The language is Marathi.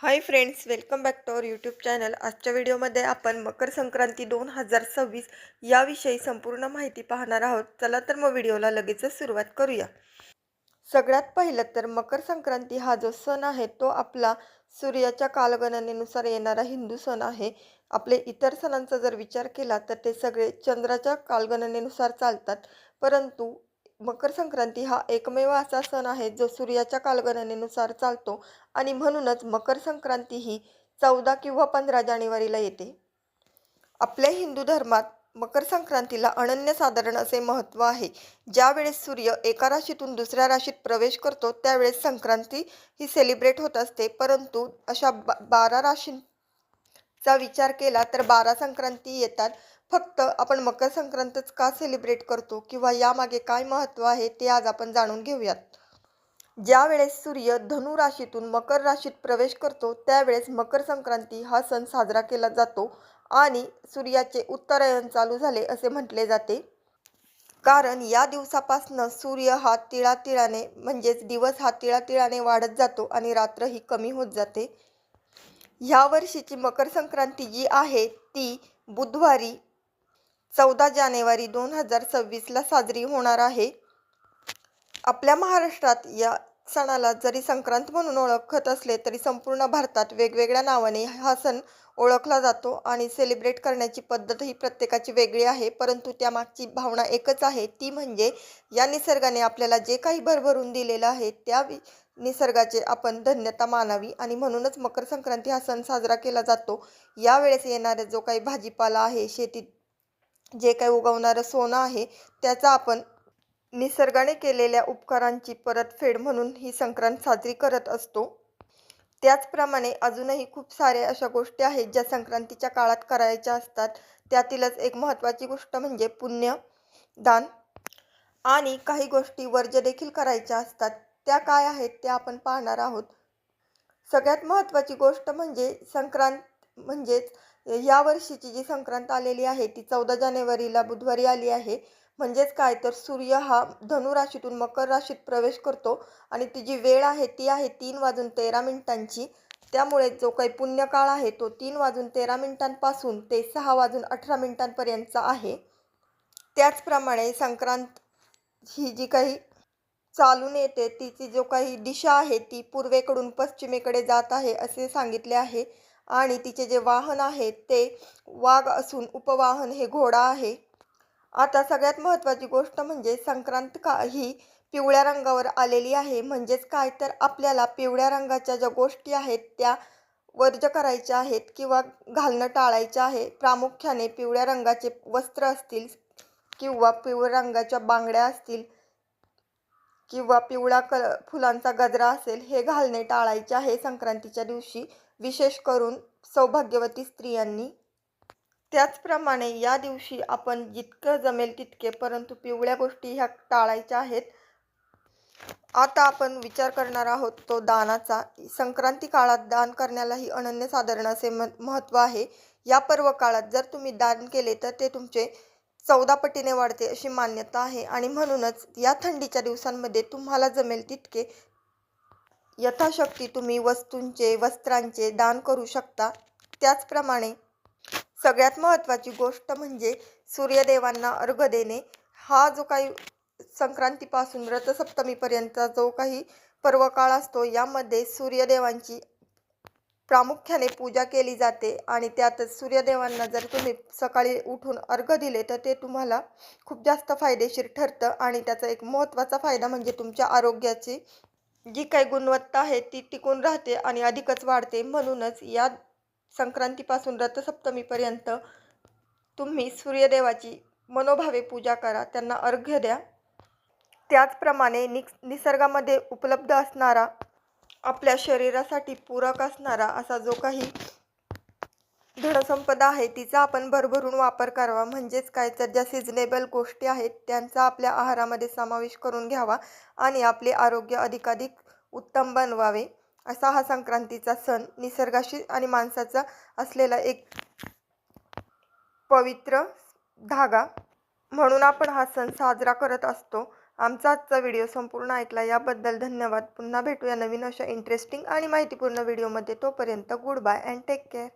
Hi friends welcome back to our YouTube channel. आजच्या व्हिडिओमध्ये आपण मकर संक्रांती दोन हजार सव्वीस याविषयी संपूर्ण माहिती पाहणार आहोत. चला तर मग व्हिडिओला लगेचच सुरुवात करूया. सगळ्यात पहिलं तर मकर संक्रांती हा जो सण आहे तो आपला सूर्याच्या कालगणनेनुसार येणारा हिंदू सण आहे. आपले इतर सणांचा जर विचार केला तर ते सगळे चंद्राच्या कालगणनेनुसार चालतात. परंतु मकर संक्रांती हा एकमेव असा सण आहे जो सूर्याच्या कालगणनेनुसार चालतो आणि म्हणूनच मकर संक्रांती ही चौदा किंवा पंधरा जानेवारीला येते. आपल्या हिंदू धर्मात मकर संक्रांतीला अनन्यसाधारण असे महत्त्व आहे. ज्यावेळेस सूर्य एका राशीतून दुसऱ्या राशीत प्रवेश करतो त्यावेळेस संक्रांती ही सेलिब्रेट होत असते. परंतु अशा बा बारा राशीं चा विचार केला तर बारा संक्रांती येतात. फक्त आपण मकर संक्रांतच का सेलिब्रेट करतो? किंवा यामागे काय महत्त्व आहे ते आज आपण जाणून घेऊयात. ज्यावेळेस सूर्य धनु राशीतून मकर राशीत प्रवेश करतो त्यावेळेस मकर संक्रांती हा सण साजरा केला जातो आणि सूर्याचे उत्तरायण चालू झाले असे म्हटले जाते. कारण या दिवसापासनं सूर्य हा तिळातिळाने म्हणजेच दिवस हा तिळातिळाने वाढत जातो आणि रात्र ही कमी होत जाते. ह्या वर्षीची मकर संक्रांती जी आहे ती बुधवारी चौदा जानेवारी दोन हजार सव्वीसला साजरी होणार आहे. आपल्या महाराष्ट्रात या सणाला जरी संक्रांत म्हणून ओळखत असले तरी संपूर्ण भारतात वेगवेगळ्या नावाने हा सण ओळखला जातो आणि सेलिब्रेट करण्याची पद्धत ही प्रत्येकाची वेगळी आहे. परंतु त्यामागची भावना एकच आहे ती म्हणजे या निसर्गाने आपल्याला जे काही भरभरून दिलेलं आहे त्या निसर्गाचे आपण धन्यता मानावी आणि म्हणूनच मकर संक्रांती हा सण साजरा केला जातो. यावेळेस येणारा जो काही भाजीपाला आहे शेतीत जे काही उगवणारं सोनं आहे त्याचा आपण निसर्गाने केलेल्या उपकारांची परतफेड म्हणून ही संक्रांत साजरी करत असतो. त्याचप्रमाणे अजूनही खूप साऱ्या अशा गोष्टी आहेत ज्या संक्रांतीच्या काळात करायच्या असतात. त्यातीलच एक महत्त्वाची गोष्ट म्हणजे पुण्यदान आणि काही गोष्टी वर्ज्य देखील करायच्या असतात त्या काय आहेत त्या आपण पाहणार आहोत. सगळ्यात महत्त्वाची गोष्ट म्हणजे संक्रांत म्हणजेच या वर्षीची जी संक्रांत आलेली आहे ती चौदा जानेवारीला बुधवारी आली आहे. म्हणजेच काय? तर सूर्य हा धनु राशीतून मकर राशीत प्रवेश करतो आणि ती जी वेळ आहे ती आहे तीन वाजून तेरा मिनिटांची. त्यामुळे जो काही पुण्यकाळ आहे तो तीन वाजून तेरा मिनिटांपासून ते सहा वाजून अठरा मिनिटांपर्यंतचा आहे. त्याचप्रमाणे संक्रांत ही जी काही चालून येते. तिची जो काही दिशा आहे ती पूर्वेकडून पश्चिमेकडे जात आहे असे सांगितले आहे. आणि तिचे जे वाहन आहे ते वाघ असून उपवाहन हे घोडा आहे. आता सगळ्यात महत्त्वाची गोष्ट म्हणजे संक्रांत का ही पिवळ्या रंगावर आलेली आहे. म्हणजेच काय तर आपल्याला पिवळ्या रंगाच्या ज्या गोष्टी आहेत त्या वर्ज करायच्या आहेत किंवा घालणं टाळायचं आहे. प्रामुख्याने पिवळ्या रंगाचे वस्त्र असतील किंवा पिवळ्या रंगाच्या बांगड्या असतील किंवा पिवळा क फुलांचा गजरा असेल हे घालणे टाळायचे आहे संक्रांतीच्या दिवशी विशेष करून सौभाग्यवती स्त्रियांनी. त्याचप्रमाणे या दिवशी आपण जितकं जमेल तितके परंतु पिवळ्या गोष्टी ह्या टाळायच्या आहेत. आता आपण विचार करणार आहोत तो दानाचा. संक्रांती काळात दान करण्यालाही अनन्यसाधारण असे म महत्त्व आहे. या पर्व काळात जर तुम्ही दान केले तर ते तुमचे चौदा पटीने वाढते अशी मान्यता आहे. आणि म्हणूनच या थंडीच्या दिवसांमध्ये तुम्हाला जमेल तितके यथाशक्ती तुम्ही वस्तूंचे वस्त्रांचे दान करू शकता. त्याचप्रमाणे सगळ्यात महत्त्वाची गोष्ट म्हणजे सूर्यदेवांना अर्घ देणे. हा जो काही संक्रांतीपासून रथसप्तमीपर्यंतचा जो काही पर्वकाळ असतो यामध्ये सूर्यदेवांची प्रामुख्याने पूजा केली जाते आणि त्यातच सूर्यदेवांना जर तुम्ही सकाळी उठून अर्घ दिले तर ते तुम्हाला खूप जास्त फायदेशीर ठरतं आणि त्याचा एक महत्त्वाचा फायदा म्हणजे तुमच्या आरोग्याची जी काही गुणवत्ता आहे ती टिकून राहते आणि अधिकच वाढते. म्हणूनच या संक्रांतीपासून रथसप्तमीपर्यंत तुम्ही सूर्यदेवाची मनोभावे पूजा करा त्यांना अर्घ्य द्या. त्याचप्रमाणे निस निसर्गामध्ये उपलब्ध असणारा आपल्या शरीरासाठी पूरक असणारा असा जो काही धनसंपदा आहे तिचा आपण भरभरून वापर करावा. म्हणजेच काय? तर ज्या सिजनेबल गोष्टी आहेत त्यांचा आपल्या आहारामध्ये समावेश करून घ्यावा आणि आपले आरोग्य अधिकाधिक उत्तम बनवावे. असा हा संक्रांतीचा सण निसर्गाशी आणि माणसाचा असलेला एक पवित्र धागा म्हणून आपण हा सण साजरा करत असतो. आमचा आजचा व्हिडिओ संपूर्ण ऐकला याबद्दल धन्यवाद. पुन्हा भेटूया नवीन अशा इंटरेस्टिंग आणि माहितीपूर्ण व्हिडिओमध्ये तोपर्यंत good bye and take care